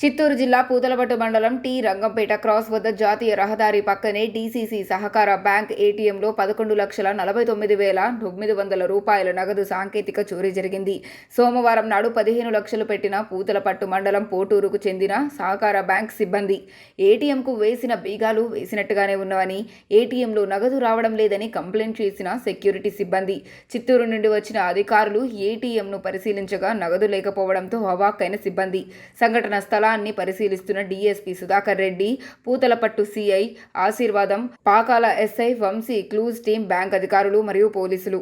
చిత్తూరు జిల్లా పూతలపట్టు మండలం T Rangampeta cross వద్ద జాతీయ రహదారి పక్కనే డీసీసీ సహకార బ్యాంక్ ఏటీఎంలో పదకొండు లక్షల నలభై తొమ్మిది వేల తొమ్మిది వందల రూపాయల నగదు సాంకేతిక చోరీ జరిగింది. సోమవారం నాడు పదిహేను లక్షలు పెట్టిన పూతలపట్టు మండలం పోటూరుకు చెందిన సహకార బ్యాంక్ సిబ్బంది ఏటీఎంకు వేసిన బీగాలు వేసినట్టుగానే ఉన్నవని ఏటీఎంలో నగదు రావడం లేదని కంప్లైంట్ చేసిన సెక్యూరిటీ సిబ్బంది. చిత్తూరు నుండి వచ్చిన అధికారులు ఏటీఎంను పరిశీలించగా నగదు లేకపోవడంతో అవాక్కైన సిబ్బంది. సంఘటన స్థలాన్ని పరిశీలిస్తున్న DSP Sudhakar Reddy Puthalapattu CI Ashirvadam Pakala SI Vamsi clues team bank అధికారులు మరియు పోలీసులు.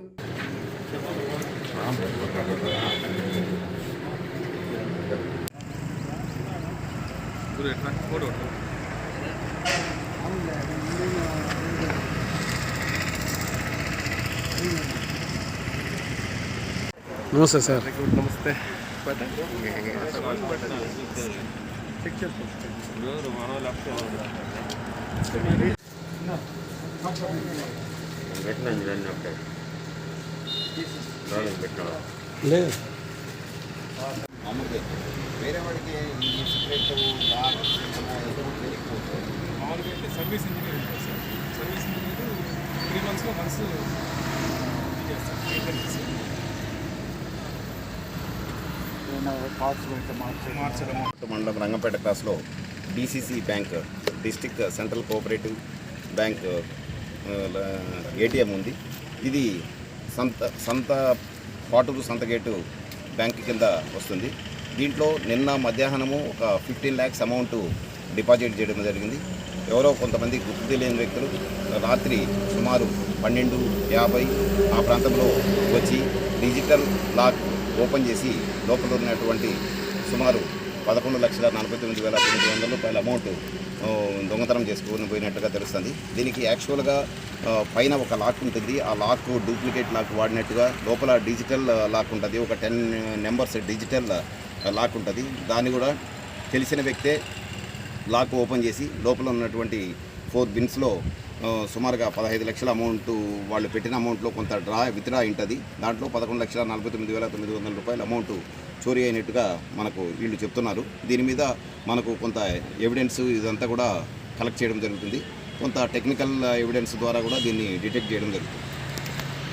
నమస్తే సార్. వెరీ గుడ్ నమస్తే లేదు వేరే వాడికి ఈ సీక్రెట్ మామూలుగా అయితే service engineer service engineer three మంత్స్లో మనసు చేస్తాం మండలం Rangampeta క్రాస్లో DCC bank district central cooperative bank ATM ఉంది. ఇది సంత సంత పాటూరు సంత గేటు బ్యాంక్ కింద వస్తుంది. దీంట్లో నిన్న మధ్యాహ్నము ఒక ఫిఫ్టీన్ ల్యాక్స్ అమౌంట్ డిపాజిట్ చేయడం జరిగింది. ఎవరో కొంతమంది గుర్తు తెలియని వ్యక్తులు రాత్రి సుమారు పన్నెండు యాభై ఆ ప్రాంతంలో వచ్చి డిజిటల్ లాక్ ఓపెన్ చేసి లోపల ఉన్నటువంటి సుమారు పదకొండు లక్షల నలభై తొమ్మిది వేల తొమ్మిది వందల రూపాయల అమౌంట్ దొంగతనం చేసుకుని పోయినట్టుగా తెలుస్తుంది. దీనికి యాక్చువల్గా పైన ఒక లాక్ ఉంటుంది. ఆ లాక్ డూప్లికేట్ లాక్ వాడినట్టుగా లోపల డిజిటల్ లాక్ ఉంటుంది. ఒక టెన్ నెంబర్స్ డిజిటల్ లాక్ ఉంటుంది. దాన్ని కూడా తెలిసిన వ్యక్తే లాక్ ఓపెన్ చేసి లోపల ఉన్నటువంటి ఫోర్ బిన్స్లో సుమారుగా పదహైదు లక్షల అమౌంట్ వాళ్ళు పెట్టిన అమౌంట్లో కొంత డ్రా విత్డ్రా ఉంటుంది దాంట్లో పదకొండు లక్షల నలభై తొమ్మిది వేల తొమ్మిది వందల రూపాయల అమౌంట్ చోరీ అయినట్టుగా మనకు వీళ్ళు చెప్తున్నారు. దీని మీద మనకు కొంత ఎవిడెన్స్ ఇదంతా కూడా కలెక్ట్ చేయడం జరుగుతుంది. కొంత టెక్నికల్ ఎవిడెన్స్ ద్వారా కూడా దీన్ని డిటెక్ట్ చేయడం జరుగుతుంది.